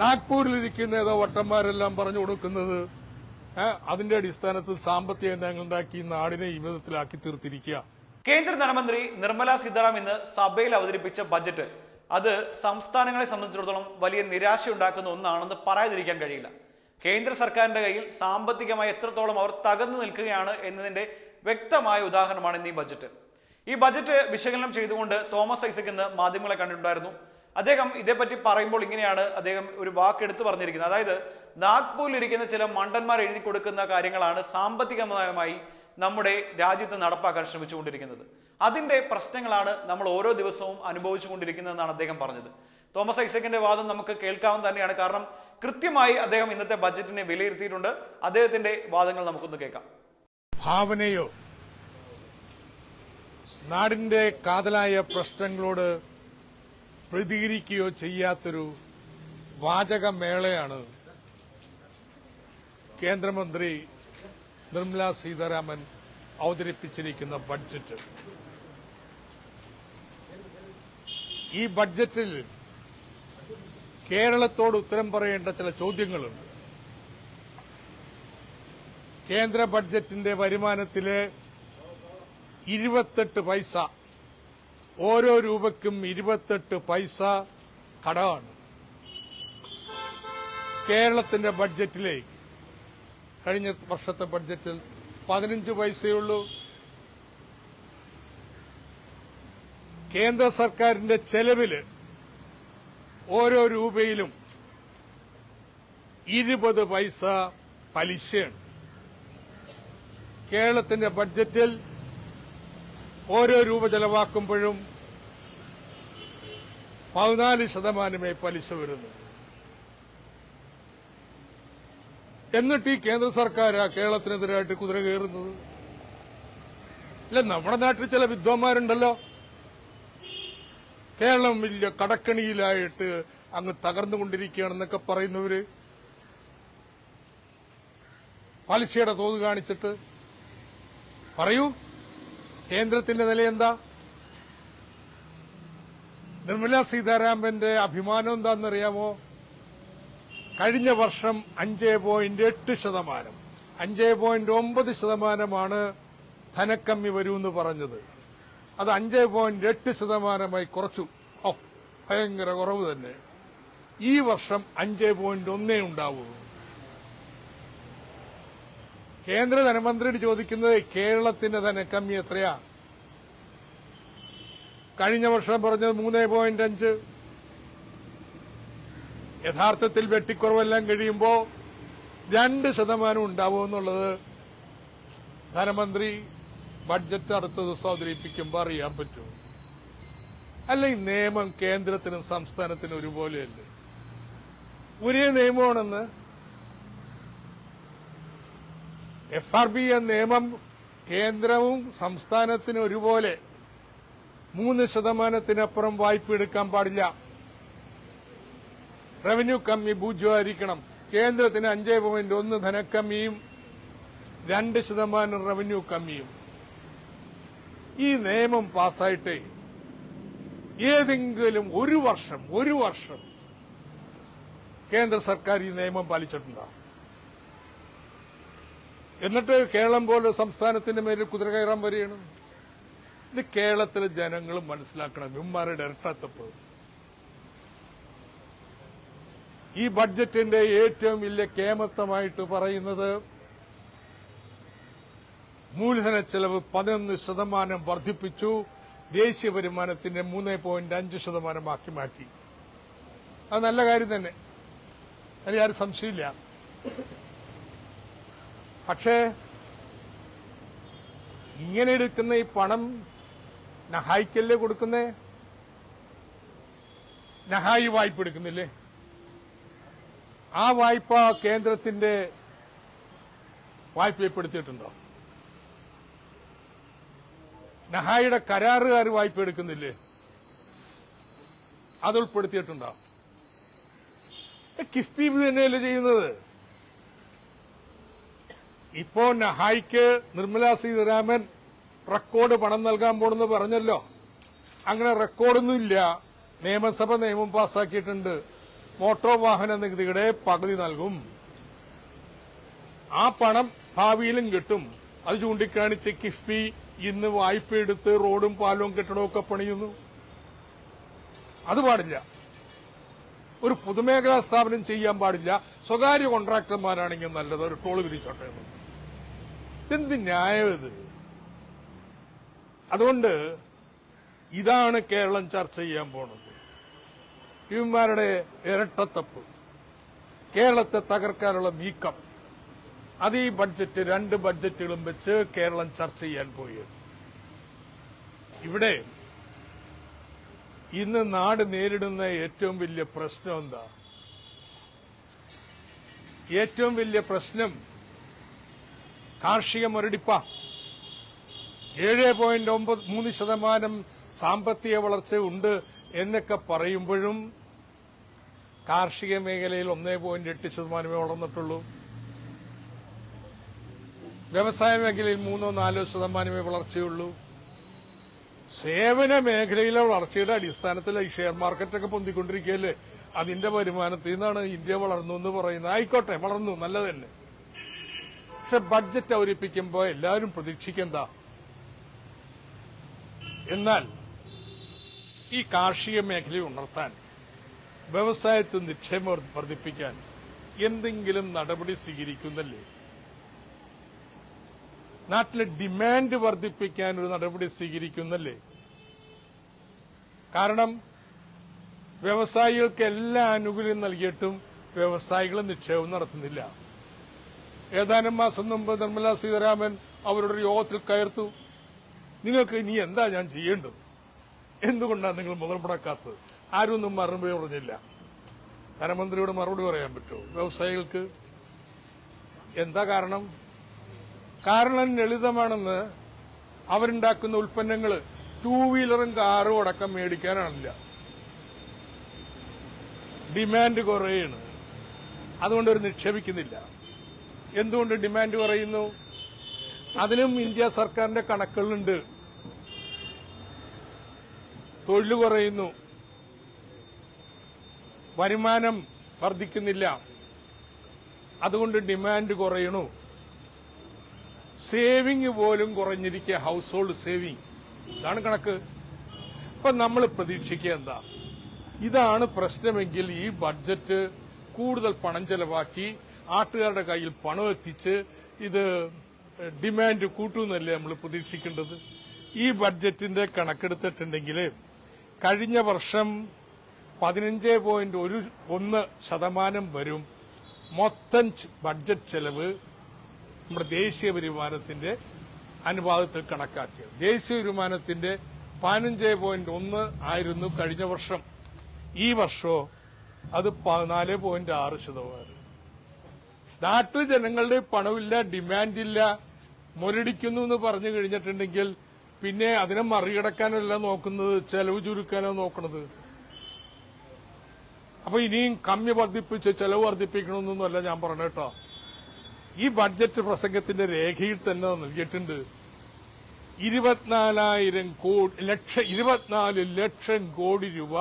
നാഗ്പൂരിലിരിക്കുന്ന ഏതോ വട്ടന്മാരെല്ലാം പറഞ്ഞു കൊടുക്കുന്നത് അതിന്റെ അടിസ്ഥാനത്തിൽ സാമ്പത്തിക നയങ്ങൾ ഉണ്ടാക്കി നാടിനെ ഈ വിധത്തിലാക്കി തീർത്തിരിക്കുക. കേന്ദ്ര ധനമന്ത്രി നിർമ്മല സീതാറാം ഇന്ന് സഭയിൽ അവതരിപ്പിച്ച ബജറ്റ്. അത് സംസ്ഥാനങ്ങളെ സംബന്ധിച്ചിടത്തോളം വലിയ നിരാശയുണ്ടാക്കുന്ന ഒന്നാണെന്ന് പറയാതിരിക്കാൻ കഴിയില്ല. കേന്ദ്ര സർക്കാരിന്റെ കയ്യിൽ സാമ്പത്തികമായി എത്രത്തോളം അവർ തകർന്നു നിൽക്കുകയാണ് എന്നതിന്റെ വ്യക്തമായ ഉദാഹരണമാണ് ഇന്ന് ഈ ബജറ്റ്. ഈ ബജറ്റ് വിശകലനം ചെയ്തുകൊണ്ട് തോമസ് ഐസക് ഇന്ന് മാധ്യമങ്ങളെ കണ്ടിട്ടുണ്ടായിരുന്നു. അദ്ദേഹം ഇതേപ്പറ്റി പറയുമ്പോൾ ഇങ്ങനെയാണ് അദ്ദേഹം ഒരു വാക്ക് പറഞ്ഞിരിക്കുന്നത്. അതായത് നാഗ്പൂരിൽ ഇരിക്കുന്ന ചില മണ്ടന്മാർ എഴുതി കൊടുക്കുന്ന കാര്യങ്ങളാണ് സാമ്പത്തികമായി നമ്മുടെ രാജ്യത്ത് നടപ്പാക്കാൻ ശ്രമിച്ചുകൊണ്ടിരിക്കുന്നത്. അതിന്റെ പ്രശ്നങ്ങളാണ് നമ്മൾ ഓരോ ദിവസവും അനുഭവിച്ചുകൊണ്ടിരിക്കുന്നതെന്നാണ് അദ്ദേഹം പറഞ്ഞത്. തോമസ് ഐസക്കിന്റെ വാദം നമുക്ക് കേൾക്കാവുന്ന തന്നെയാണ്. കാരണം കൃത്യമായി അദ്ദേഹം ഇന്നത്തെ ബജറ്റിനെ വിലയിരുത്തിയിട്ടുണ്ട്. അദ്ദേഹത്തിന്റെ വാദങ്ങൾ നമുക്കൊന്ന് കേൾക്കാം. ഭാവനയോ? നാടിന്റെ കാതലായ പ്രശ്നങ്ങളോട് പ്രതികരിക്കുകയോ ചെയ്യാത്തൊരു വാചകമേളയാണ് കേന്ദ്രമന്ത്രി നിർമ്മല സീതാരാമൻ അവതരിപ്പിച്ചിരിക്കുന്ന ബഡ്ജറ്റ്. ഈ ബഡ്ജറ്റിൽ കേരളത്തോട് ഉത്തരം പറയേണ്ട ചില ചോദ്യങ്ങളുണ്ട്. കേന്ദ്ര ബഡ്ജറ്റിന്റെ വരുമാനത്തിലെ ഇരുപത്തെട്ട് പൈസ ഓരോ രൂപയ്ക്കും ഇരുപത്തെട്ട് പൈസ കടമാണ്. കേരളത്തിന്റെ ബഡ്ജറ്റിലെ കഴിഞ്ഞ വർഷത്തെ ബഡ്ജറ്റിൽ പതിനഞ്ച് പൈസയുള്ളൂ. കേന്ദ്ര സർക്കാരിന്റെ ചെലവിൽ ഓരോ രൂപയിലും ഇരുപത് പൈസ പലിശയാണ്. കേരളത്തിന്റെ ബഡ്ജറ്റിൽ ഓരോ രൂപ ചെലവാക്കുമ്പോഴും പതിനാല് ശതമാനമേ പലിശ വരുന്നു. എന്നിട്ട് ഈ കേന്ദ്ര സർക്കാരാ കേരളത്തിനെതിരായിട്ട് കുതിര കയറുന്നത്? അല്ല നമ്മുടെ നാട്ടിൽ ചില വിദ്വാന്മാരുണ്ടല്ലോ. കേരളം വലിയ കടക്കണിയിലായിട്ട് അങ്ങ് തകർന്നുകൊണ്ടിരിക്കുകയാണെന്നൊക്കെ പറയുന്നവര് പലിശയുടെ തോത് കാണിച്ചിട്ട് പറയൂ. കേന്ദ്രത്തിന്റെ നില എന്താ നിർമ്മല സീതാരാമന്റെ അഭിമാനം എന്താണെന്നറിയാമോ? കഴിഞ്ഞ വർഷം അഞ്ച് പോയിന്റ് എട്ട് ശതമാനം അഞ്ച് പോയിന്റ് ഒമ്പത് ശതമാനമാണ് ധനക്കമ്മി വരുമെന്ന് പറഞ്ഞത്. അത് അഞ്ച് പോയിന്റ് എട്ട് ശതമാനമായി കുറച്ചു. ഓ ഭയങ്കര കുറവ് തന്നെ. ഈ വർഷം അഞ്ച് പോയിന്റ് ഒന്നേ ഉണ്ടാവൂ കേന്ദ്ര ധനമന്ത്രിയോട് ചോദിക്കുന്നത് കേരളത്തിന്റെ ധനക്കമ്മി എത്രയാ? കഴിഞ്ഞ വർഷം പറഞ്ഞത് മൂന്ന് പോയിന്റ് അഞ്ച്. യഥാർത്ഥത്തിൽ വെട്ടിക്കുറവെല്ലാം കഴിയുമ്പോ രണ്ട് ശതമാനം ഉണ്ടാവുമെന്നുള്ളത് ധനമന്ത്രി ബഡ്ജറ്റ് അടുത്ത ദിവസം അവതരിപ്പിക്കുമ്പോൾ അറിയാൻ പറ്റും. അല്ലെങ്കിൽ നിയമം കേന്ദ്രത്തിനും സംസ്ഥാനത്തിനും ഒരുപോലെയല്ലേ? ഒരേ നിയമമാണെന്ന് എഫ് ആർ ബി എന്ന നിയമം കേന്ദ്രവും സംസ്ഥാനത്തിനും ഒരുപോലെ മൂന്ന് ശതമാനത്തിനപ്പുറം വായ്പ എടുക്കാൻ പാടില്ല. റവന്യൂ കമ്മി പൂജ്യമായിരിക്കണം കേന്ദ്രത്തിന് അഞ്ച് പോയിന്റ് ഒന്ന് ധനക്കമ്മിയും രണ്ട് ശതമാനം റവന്യൂ കമ്മിയും. ഈ നിയമം പാസ്സായിട്ട് ഏതെങ്കിലും ഒരു വർഷം ഒരു വർഷം കേന്ദ്ര സർക്കാർ ഈ നിയമം പാലിച്ചിട്ടുണ്ടോ? എന്നിട്ട് കേരളം പോലെ സംസ്ഥാനത്തിന്റെ മേലിൽ കുതിര കയറാൻ വരികയാണ്. ഇത് കേരളത്തിലെ ജനങ്ങൾ മനസ്സിലാക്കണം. ഇവന്മാരുടെ ഇരട്ടത്തപ്പ്. ഈ ബഡ്ജറ്റിന്റെ ഏറ്റവും വലിയ കേമത്വമായിട്ട് പറയുന്നത് മൂലധന ചെലവ് പതിനൊന്ന് ശതമാനം വർദ്ധിപ്പിച്ചു ദേശീയ വരുമാനത്തിന്റെ മൂന്ന് പോയിന്റ് അഞ്ച് ശതമാനമാക്കി മാറ്റി. അത് നല്ല കാര്യം തന്നെ. അതിൽ ആരും സംശയമില്ല. പക്ഷേ ഇങ്ങനെ എടുക്കുന്ന ഈ പണം നഹായിക്കല്ലേ കൊടുക്കുന്നേ? നഹായി വായ്പ എടുക്കുന്നില്ലേ? ആ വായ്പ കേന്ദ്രത്തിന്റെ വായ്പയപ്പെടുത്തിയിട്ടുണ്ടോ നഹായിയുടെ കരാറുകാർ വായ്പ എടുക്കുന്നില്ലേ? അത് ഉൾപ്പെടുത്തിയിട്ടുണ്ടോ കിഫ്ബി ഇത് തന്നെയല്ലേ ചെയ്യുന്നത്? ഇപ്പോ നഹായിക്ക് നിർമ്മലാ സീതാരാമൻ റെക്കോർഡ് പണം നൽകാൻ പോണെന്ന് പറഞ്ഞല്ലോ. അങ്ങനെ റെക്കോർഡൊന്നുമില്ല നിയമസഭ നിയമം പാസാക്കിയിട്ടുണ്ട്. മോട്ടോർ വാഹന നികുതിയുടെ പകുതി നൽകും. ആ പണം ഭാവിയിലും കിട്ടും. അത് ചൂണ്ടിക്കാണിച്ച് കിഫ്ബി ഇന്ന് വായ്പ എടുത്ത് റോഡും പാലവും കെട്ടിടവും ഒക്കെ പണിയുന്നു. അത് പാടില്ല. ഒരു പൊതുമേഖലാ സ്ഥാപനം ചെയ്യാൻ പാടില്ല. സ്വകാര്യ കോൺട്രാക്ടർമാരാണെങ്കിൽ നല്ലത്. ഒരു ടോൾ പിരിച്ചോട്ടെ. എന്ത് ന്യായം ഇത്? അതുകൊണ്ട് ഇതാണ് കേരളം ചർച്ച ചെയ്യാൻ പോണത്. ഇവന്മാരുടെ ഇരട്ടത്തപ്പ്. കേരളത്തെ തകർക്കാനുള്ള നീക്കം. അത് ഈ ബഡ്ജറ്റ് രണ്ട് ബഡ്ജറ്റുകളും വെച്ച് കേരളം ചർച്ച ചെയ്യാൻ പോയത് ഇവിടെ ഇന്ന് നാട് നേരിടുന്ന ഏറ്റവും വലിയ പ്രശ്നം എന്താ? ഏറ്റവും വലിയ പ്രശ്നം കാർഷിക മുരടിപ്പ. ഏഴ് പോയിന്റ് ഒമ്പത് മൂന്ന് ശതമാനം സാമ്പത്തിക വളർച്ച ഉണ്ട് എന്നൊക്കെ പറയുമ്പോഴും കാർഷിക മേഖലയിൽ ഒന്നേ പോയിന്റ് എട്ട് ശതമാനമേ വളർന്നിട്ടുള്ളൂ. വ്യവസായ മേഖലയിൽ മൂന്നോ നാലോ ശതമാനമേ വളർച്ചയുള്ളൂ. സേവന മേഖലയിലെ വളർച്ചയുടെ അടിസ്ഥാനത്തിൽ ഈ ഷെയർ മാർക്കറ്റൊക്കെ പൊന്തിക്കൊണ്ടിരിക്കുകയല്ലേ? അതിന്റെ വരുമാനത്തിൽ നിന്നാണ് ഇന്ത്യ വളർന്നു എന്ന് പറയുന്നത്. ആയിക്കോട്ടെ വളർന്നു നല്ലതന്നെ. പക്ഷെ ബഡ്ജറ്റ് അവതരിപ്പിക്കുമ്പോൾ എല്ലാവരും പ്രതീക്ഷിക്കുന്ന എന്നാൽ ഈ കാർഷിക മേഖലയെ ഉണർത്താൻ വ്യവസായത്തിൽ നിക്ഷേപം വർദ്ധിപ്പിക്കാൻ എന്തെങ്കിലും നടപടി സ്വീകരിക്കുന്നല്ലേ? നാട്ടിലെ ഡിമാൻഡ് വർദ്ധിപ്പിക്കാൻ ഒരു നടപടി സ്വീകരിക്കുന്നല്ലേ? കാരണം വ്യവസായികൾക്ക് എല്ലാ ആനുകൂല്യം നൽകിയിട്ടും വ്യവസായികൾ നിക്ഷേപം നടത്തുന്നില്ല. ഏതാനും മാസം മുമ്പ് നിർമ്മലാ സീതാരാമൻ അവരുടെ യോഗത്തിൽ കയർത്തു. നിങ്ങൾക്ക് ഇനി എന്താ ഞാൻ ചെയ്യേണ്ടത്? എന്തുകൊണ്ടാണ് നിങ്ങൾ മുതൽ മുടക്കാത്തത് ആരും ഒന്നും മറുപടി പറഞ്ഞില്ല. ധനമന്ത്രിയോട് മറുപടി പറയാൻ പറ്റുമോ? വ്യവസായികൾക്ക് എന്താ കാരണം? കാരണം ലളിതമാണെന്ന് അവരുണ്ടാക്കുന്ന ഉൽപ്പന്നങ്ങൾ ടൂ വീലറും കാറും അടക്കം മേടിക്കാനാണില്ല. ഡിമാൻഡ് കുറയാണ്. അതുകൊണ്ട് അവർ നിക്ഷേപിക്കുന്നില്ല. എന്തുകൊണ്ട് ഡിമാൻഡ് പറയുന്നു അതിനും ഇന്ത്യ സർക്കാരിന്റെ കണക്കുകളുണ്ട്. തൊഴിൽ കുറയുന്നു. വരുമാനം വർദ്ധിക്കുന്നില്ല. അതുകൊണ്ട് ഡിമാൻഡ് കുറയണു. സേവിങ് പോലും കുറഞ്ഞിരിക്കുക ഹൗസ് ഹോൾഡ് സേവിങ് ഇതാണ് കണക്ക്. അപ്പൊ നമ്മൾ പ്രതീക്ഷിക്കുക എന്താ? ഇതാണ് പ്രശ്നമെങ്കിൽ ഈ ബഡ്ജറ്റ് കൂടുതൽ പണം ചെലവാക്കി ആട്ടുകാരുടെ കയ്യിൽ പണം എത്തിച്ച് ഇത് ഡിമാൻഡ് കൂട്ടുമെന്നല്ലേ നമ്മൾ പ്രതീക്ഷിക്കേണ്ടത്? ഈ ബഡ്ജറ്റിന്റെ കണക്കെടുത്തിട്ടുണ്ടെങ്കിൽ കഴിഞ്ഞ വർഷം പതിനഞ്ച് പോയിന്റ് ഒരു ഒന്ന് ശതമാനം വരും മൊത്തം ബഡ്ജറ്റ് ചെലവ് നമ്മുടെ ദേശീയ വരുമാനത്തിന്റെ അനുപാതത്തിൽ കണക്കാക്കിയത്. ദേശീയ വരുമാനത്തിന്റെ പതിനഞ്ച് പോയിന്റ് ഒന്ന് ആയിരുന്നു കഴിഞ്ഞ വർഷം. ഈ വർഷമോ അത് പതിനാല് പോയിന്റ് ആറ് ശതമാനം. നാട്ടിൽ ജനങ്ങളുടെ പണമില്ല ഡിമാൻഡില്ല മുരടിക്കുന്നു എന്ന് പറഞ്ഞു കഴിഞ്ഞിട്ടുണ്ടെങ്കിൽ പിന്നെ അതിനെ മറികടക്കാനല്ല നോക്കുന്നത് ചെലവ് ചുരുക്കാനോ നോക്കുന്നത് അപ്പൊ ഇനിയും കമ്മി വർദ്ധിപ്പിച്ച് ചെലവ് വർദ്ധിപ്പിക്കണമെന്നൊന്നുമല്ല ഞാൻ പറഞ്ഞു കേട്ടോ. ഈ ബഡ്ജറ്റ് പ്രസംഗത്തിന്റെ രേഖയിൽ തന്നെ നൽകിയിട്ടുണ്ട്. ഇരുപത്തിനാലായിരം കോടി ലക്ഷ ഇരുപത്തിനാല് ലക്ഷം കോടി രൂപ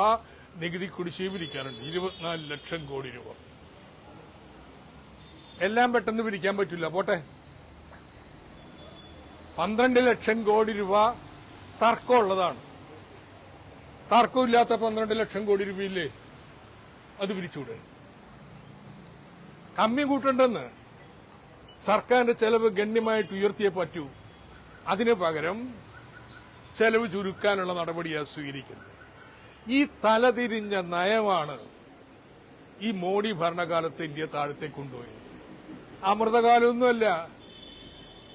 നികുതി കുടിശ്ശിക പിരിക്കാനുണ്ട് ഇരുപത്തിനാല് ലക്ഷം കോടി രൂപ. എല്ലാം പെട്ടെന്ന് പിരിക്കാൻ പറ്റില്ല പോട്ടെ. പന്ത്രണ്ട് ലക്ഷം കോടി രൂപ തർക്കമുള്ളതാണ് തർക്കമില്ലാത്ത പന്ത്രണ്ട് ലക്ഷം കോടി രൂപയില്ലേ? അത് പിരിച്ചുവിടെ കമ്മി കൂട്ടണ്ടെന്ന് സർക്കാരിന്റെ ചെലവ് ഗണ്യമായിട്ട് ഉയർത്തിയേ പറ്റൂ. അതിന് പകരം ചെലവ് ചുരുക്കാനുള്ള നടപടിയാണ് സ്വീകരിക്കുന്നത്. ഈ തലതിരിഞ്ഞ നയമാണ് ഈ മോഡി ഭരണകാലത്ത് ഇന്ത്യ താഴത്തേക്ക് കൊണ്ടുപോയത്. അമൃതകാലമൊന്നുമല്ല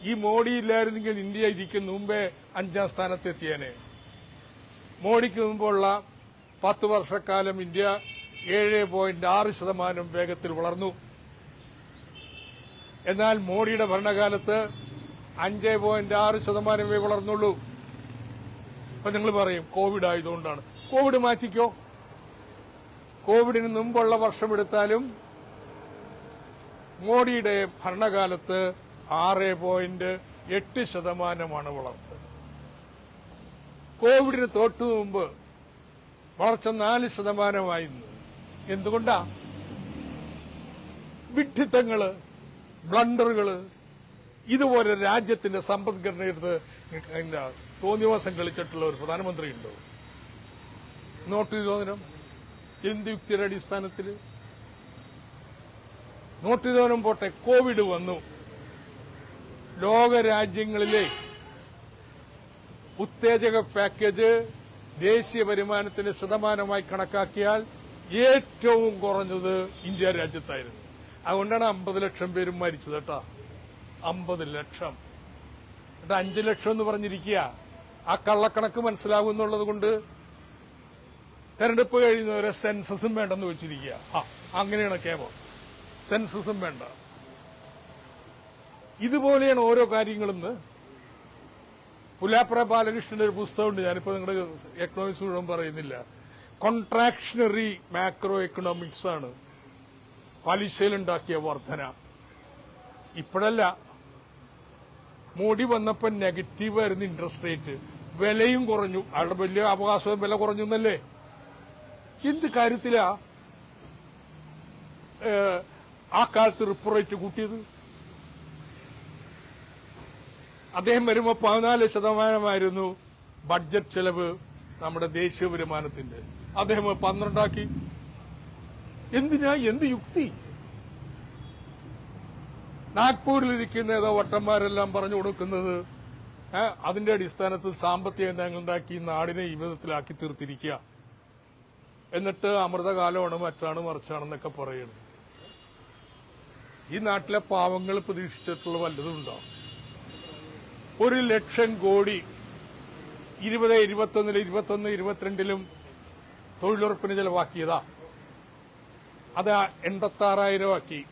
ഈ മോഡി ഇല്ലായിരുന്നെങ്കിൽ ഇന്ത്യ ഇരിക്കും മുമ്പേ അഞ്ചാം സ്ഥാനത്തെത്തിയേനെ. മോഡിക്ക് മുമ്പുള്ള പത്ത് വർഷക്കാലം ഇന്ത്യ ഏഴ് പോയിന്റ് ആറ് ശതമാനം വേഗത്തിൽ വളർന്നു. എന്നാൽ മോഡിയുടെ ഭരണകാലത്ത് അഞ്ച് പോയിന്റ് ആറ് ശതമാനമേ വളർന്നുള്ളൂ. അപ്പൊ നിങ്ങൾ പറയും കോവിഡ് ആയതുകൊണ്ടാണ്. കോവിഡ് മാറ്റിക്കോ? കോവിഡിന് മുമ്പുള്ള വർഷമെടുത്താലും മോഡിയുടെ ഭരണകാലത്ത് ആറ് പോയിന്റ് എട്ട് ശതമാനമാണ് വളർച്ച. കോവിഡിന് തൊട്ടു മുമ്പ് വളർച്ച നാല് ശതമാനമായിരുന്നു. എന്തുകൊണ്ടാ? വിഡ്ഢിത്തങ്ങൾ ബ്ലണ്ടറുകൾ ഇതുപോലെ രാജ്യത്തിന്റെ സമ്പദ്ഘടനയെടുത്ത് തോന്നിവാസം കളിച്ചിട്ടുള്ള ഒരു പ്രധാനമന്ത്രി ഉണ്ടോ നോട്ട് നിരോധനം എന്ത് യുക്തിയുടെ അടിസ്ഥാനത്തിൽ നിരോധനം പോട്ടെ കോവിഡ് വന്നു. ലോകരാജ്യങ്ങളിലെ ഉത്തേജക പാക്കേജ് ദേശീയ വരുമാനത്തിന്റെ ശതമാനമായി കണക്കാക്കിയാൽ ഏറ്റവും കുറഞ്ഞത് ഇന്ത്യ രാജ്യത്തായിരുന്നു. അതുകൊണ്ടാണ് അമ്പത് ലക്ഷം പേരും മരിച്ചത് കേട്ടോ. അമ്പത് ലക്ഷം. എന്നിട്ട് അഞ്ചു ലക്ഷം എന്ന് പറഞ്ഞിരിക്കുക. ആ കള്ളക്കണക്ക് മനസ്സിലാകുന്നുള്ളത് കൊണ്ട് തെരഞ്ഞെടുപ്പ് കഴിയുന്നവരെ സെൻസസും വേണ്ടെന്ന് വെച്ചിരിക്കുക. ആ അങ്ങനെയാണ് കേവം സെൻസസും വേണ്ട. ഇതുപോലെയാണ് ഓരോ കാര്യങ്ങളെന്ന് പുലാപ്ര ബാലകൃഷ്ണന്റെ ഒരു പുസ്തകമുണ്ട്. ഞാനിപ്പോ നിങ്ങളുടെ എക്കണോമിക്സ് മുഴുവൻ പറയുന്നില്ല. കോൺട്രാക്ഷണറി മാക്രോ എക്കണോമിക്സ് ആണ് പലിശയിലുണ്ടാക്കിയ വർധന. ഇപ്പോഴല്ല. മോഡി വന്നപ്പോൾ നെഗറ്റീവ് ആയിരുന്നു ഇൻട്രസ്റ്റ് റേറ്റ് വിലയും കുറഞ്ഞു. അവിടെ വലിയ അവകാശവും വില കുറഞ്ഞു എന്നല്ലേ എന്ത് കാര്യത്തിലാ ആ കാലത്ത് റിപ്പോ റേറ്റ് കൂട്ടിയത്? അദ്ദേഹം വരുമ്പോൾ പതിനാല് ശതമാനമായിരുന്നു ബഡ്ജറ്റ് ചെലവ് നമ്മുടെ ദേശീയ വരുമാനത്തിന്റെ. അദ്ദേഹം പന്ത്രണ്ടാക്കി. എന്തിനാ? എന്ത് യുക്തി? നാഗ്പൂരിലിരിക്കുന്ന ഏതോ വട്ടന്മാരെല്ലാം പറഞ്ഞു കൊടുക്കുന്നത് അതിന്റെ അടിസ്ഥാനത്തിൽ സാമ്പത്തിക നയങ്ങൾ ഉണ്ടാക്കി നാടിനെ ഈ വിധത്തിലാക്കി തീർത്തിരിക്കുക. എന്നിട്ട് അമൃതകാലമാണ് മറ്റാണ് മറിച്ചാണെന്നൊക്കെ പറയുന്നു ഈ നാട്ടിലെ പാവങ്ങൾ പ്രതീക്ഷിച്ചിട്ടുള്ള വല്ലതും ഉണ്ടോ ഒരു ലക്ഷം കോടി ഇരുപത് ഇരുപത്തൊന്നിൽ ഇരുപത്തൊന്ന് ഇരുപത്തിരണ്ടിലും തൊഴിലുറപ്പിന് ചെലവാക്കിയതാ. അത് എൺപത്തി ആറായിരം ആക്കി.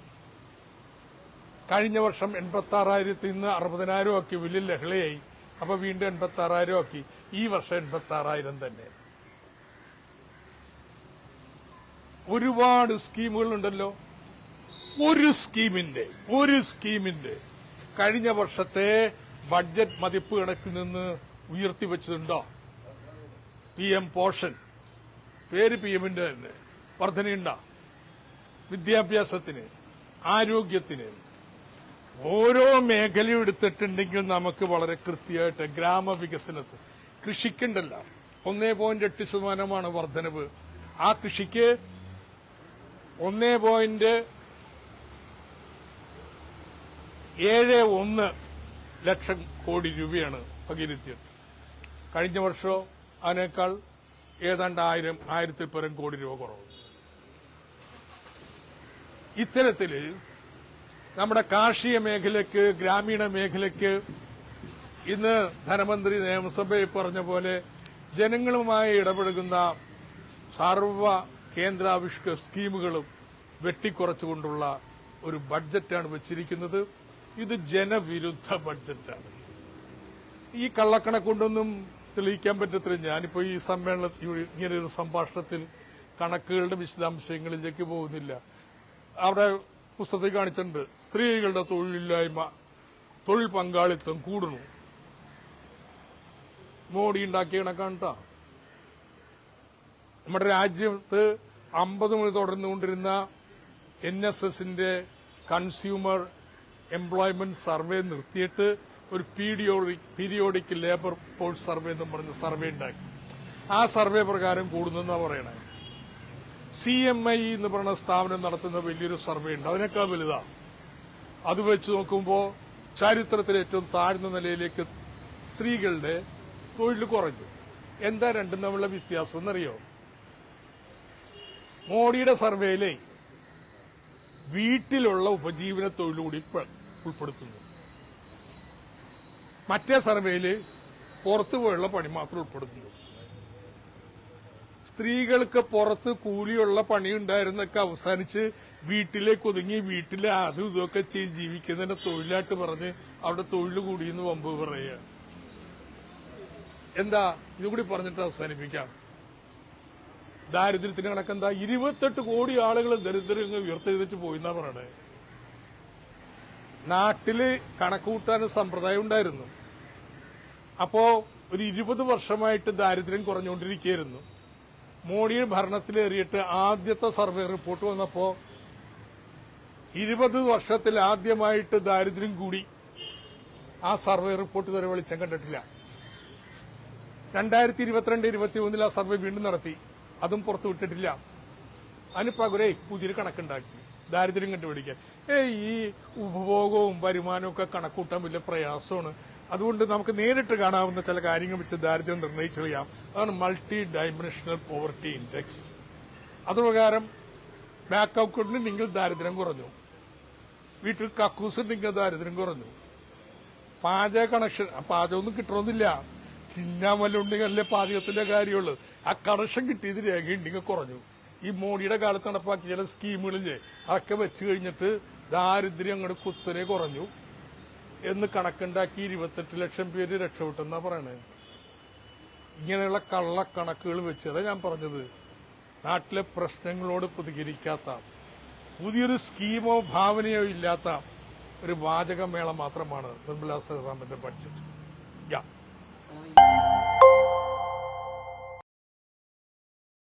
കഴിഞ്ഞ വർഷം എൺപത്തി ആറായിരത്തിൽ നിന്ന് അറുപതിനായിരം ആക്കി. വലിയ ലഹളയായി. അപ്പൊ വീണ്ടും എൺപത്തി ആറായിരം ആക്കി. ഈ വർഷം എൺപത്തി ആറായിരം തന്നെ. ഒരുപാട് സ്കീമുകളുണ്ടല്ലോ. ഒരു സ്കീമിന്റെ ഒരു സ്കീമിന്റെ കഴിഞ്ഞ വർഷത്തെ ബഡ്ജറ്റ് മതിപ്പ് കണക്കിൽ നിന്ന് ഉയർത്തിവെച്ചതുണ്ടോ പി എം പോഷൻ. പേര് പി എമ്മിന്റെ തന്നെ. വർധനയുണ്ട? വിദ്യാഭ്യാസത്തിന് ആരോഗ്യത്തിന്. ഓരോ മേഖലയും എടുത്തിട്ടുണ്ടെങ്കിൽ നമുക്ക് വളരെ കൃത്യമായിട്ട് ഗ്രാമവികസനത്തിന് കൃഷിക്കുണ്ടല്ല. ഒന്നേ പോയിന്റ് എട്ട് ശതമാനമാണ് വർധനവ്. ആ കൃഷിക്ക് ഒന്നേ പോയിന്റ് ഏഴ് ഒന്ന് ലക്ഷം കോടി രൂപയാണ് പകിരുത്തിയത് കഴിഞ്ഞ വർഷം അതിനേക്കാൾ ഏതാണ്ട് ആയിരം ആയിരത്തിൽ പരം കോടി രൂപ കുറവ്. ഇത്തരത്തിൽ നമ്മുടെ കാർഷിക മേഖലയ്ക്ക് ഗ്രാമീണ മേഖലയ്ക്ക് ഇന്ന് ധനമന്ത്രി നിയമസഭയിൽ പറഞ്ഞ പോലെ ജനങ്ങളുമായി ഇടപഴകുന്ന സർവ കേന്ദ്രാവിഷ്ക സ്കീമുകളും വെട്ടിക്കുറച്ചുകൊണ്ടുള്ള ഒരു ബഡ്ജറ്റാണ് വെച്ചിരിക്കുന്നത്. ഇത് ജനവിരുദ്ധ ബഡ്ജറ്റാണ്. ഈ കള്ളക്കണക്കൊണ്ടൊന്നും തെളിയിക്കാൻ പറ്റത്തില്ല. ഞാനിപ്പോ ഈ സമ്മേളനത്തിൽ ഇങ്ങനെ ഒരു സംഭാഷണത്തിൽ കണക്കുകളുടെ വിശദാംശങ്ങളിലേക്ക് പോകുന്നില്ല. അവിടെ പുസ്തകത്തിൽ കാണിച്ചിട്ടുണ്ട് സ്ത്രീകളുടെ തൊഴിലില്ലായ്മ തൊഴിൽ പങ്കാളിത്തം കൂടുന്നു. മോഡി ഉണ്ടാക്കിയ കണക്കാണ് നമ്മുടെ രാജ്യത്ത് അമ്പത് മുതൽ തുടർന്നുകൊണ്ടിരുന്ന എൻ എസ് എസിന്റെ കൺസ്യൂമർ എംപ്ലോയ്മെന്റ് സർവേ നിർത്തിയിട്ട് ഒരു periodic periodic labour force survey എന്ന് പറഞ്ഞ സർവേ ഉണ്ടാക്കി. ആ സർവേ പ്രകാരം കൂടുന്നെന്നാ പറയണത് സി എം ഐ എന്ന് പറയുന്ന സ്ഥാപനം നടത്തുന്ന വലിയൊരു സർവേ ഉണ്ട്. അതിനേക്കാൾ വലുതാണ് അത് വെച്ച് നോക്കുമ്പോൾ ചരിത്രത്തിൽ ഏറ്റവും താഴ്ന്ന നിലയിലേക്ക് സ്ത്രീകളുടെ തൊഴിൽ കുറഞ്ഞു. എന്താ രണ്ടും തമ്മിലുള്ള വ്യത്യാസം എന്നറിയോ? മോഡിയുടെ സർവേയിലെ വീട്ടിലുള്ള ഉപജീവന തൊഴിലുകൂടി ഉൾപ്പെടുത്തുന്നു. മറ്റേ സർവേയിൽ പുറത്തു പോയുള്ള പണി മാത്രം ഉൾപ്പെടുത്തുന്നു. സ്ത്രീകൾക്ക് പുറത്ത് കൂലിയുള്ള പണി ഉണ്ടായിരുന്നൊക്കെ അവസാനിച്ച് വീട്ടിലേക്ക് ഒതുങ്ങി വീട്ടിലെ അതും ഇതൊക്കെ ചെയ്ത് ജീവിക്കുന്നതിന്റെ തൊഴിലായിട്ട് പറഞ്ഞ് അവിടെ തൊഴിൽ കൂടിയെന്ന് വമ്പ് പറയുക. എന്താ? ഇതുകൂടി പറഞ്ഞിട്ട് അവസാനിപ്പിക്കാം. ദാരിദ്ര്യത്തിന് കണക്കെന്താ? ഇരുപത്തെട്ട് കോടി ആളുകൾ ദരിദ്രങ്ങൾ ഉയർത്തെഴുതിട്ട് പോയിന്നാ പറയണേ. നാട്ടിൽ കണക്കുകൂട്ടാൻ സമ്പ്രദായം ഉണ്ടായിരുന്നു. അപ്പോ ഒരു ഇരുപത് വർഷമായിട്ട് ദാരിദ്ര്യം കുറഞ്ഞുകൊണ്ടിരിക്കുകയായിരുന്നു. മോഡി ഭരണത്തിലേറിയിട്ട് ആദ്യത്തെ സർവേ റിപ്പോർട്ട് വന്നപ്പോ ഇരുപത് വർഷത്തിൽ ആദ്യമായിട്ട് ദാരിദ്ര്യം കൂടി ആ സർവേ റിപ്പോർട്ട് ഇതുവരെ വെളിച്ചം കണ്ടിട്ടില്ല. രണ്ടായിരത്തി ഇരുപത്തിരണ്ട് ഇരുപത്തി മൂന്നിൽ ആ സർവേ വീണ്ടും നടത്തി. അതും പുറത്തുവിട്ടിട്ടില്ല. അതിന് പകരേ പുതിയൊരു കണക്കുണ്ടാക്കി. ദാരിദ്ര്യം കണ്ടുപിടിക്കാൻ. ഏയ് ഈ ഉപഭോഗവും വരുമാനവും ഒക്കെ കണക്കൂട്ടാൻ വലിയ പ്രയാസമാണ്. അതുകൊണ്ട് നമുക്ക് നേരിട്ട് കാണാവുന്ന ചില കാര്യങ്ങൾ വെച്ച് ദാരിദ്ര്യം നിർണയിച്ചു അതാണ് മൾട്ടി ഡൈമെൻഷണൽ പോവർട്ടി ഇൻഡെക്സ് അതുപ്രകാരം ബാക്ക് അക്കൗണ്ടിൽ നിങ്ങൾ ദാരിദ്ര്യം കുറഞ്ഞു. വീട്ടിൽ കക്കൂസ് നിങ്ങൾ ദാരിദ്ര്യം കുറഞ്ഞു. പാചക കണക്ഷൻ പാചകമൊന്നും കിട്ടണമെന്നില്ല. ചിന്നാൻ ഉണ്ടെങ്കിൽ അല്ലേ പാചകത്തിന്റെ കാര്യമുള്ളൂ. ആ കണക്ഷൻ കിട്ടിയത് രേഖയുണ്ടെങ്കിൽ കുറഞ്ഞു. ഈ മോഡിയുടെ കാലത്ത് നടപ്പാക്കിയ ചില സ്കീമുകളില്ലേ അതൊക്കെ വെച്ച് കഴിഞ്ഞിട്ട് ദാരിദ്ര്യം അങ്ങോട്ട് കുത്തനെ കുറഞ്ഞു. എന്ന് കണക്കുണ്ടാക്കി ഇരുപത്തെട്ട് ലക്ഷം പേര് രക്ഷപ്പെട്ടെന്നാ പറയണത് ഇങ്ങനെയുള്ള കള്ളക്കണക്കുകൾ വെച്ച്. അതാ ഞാൻ പറഞ്ഞത്. നാട്ടിലെ പ്രശ്നങ്ങളോട് പ്രതികരിക്കാത്ത പുതിയൊരു സ്കീമോ ഭാവനയോ ഇല്ലാത്ത ഒരു വാചകമേള മാത്രമാണ് നിർമ്മലാ സീതാരാമന്റെ ബഡ്ജറ്റ്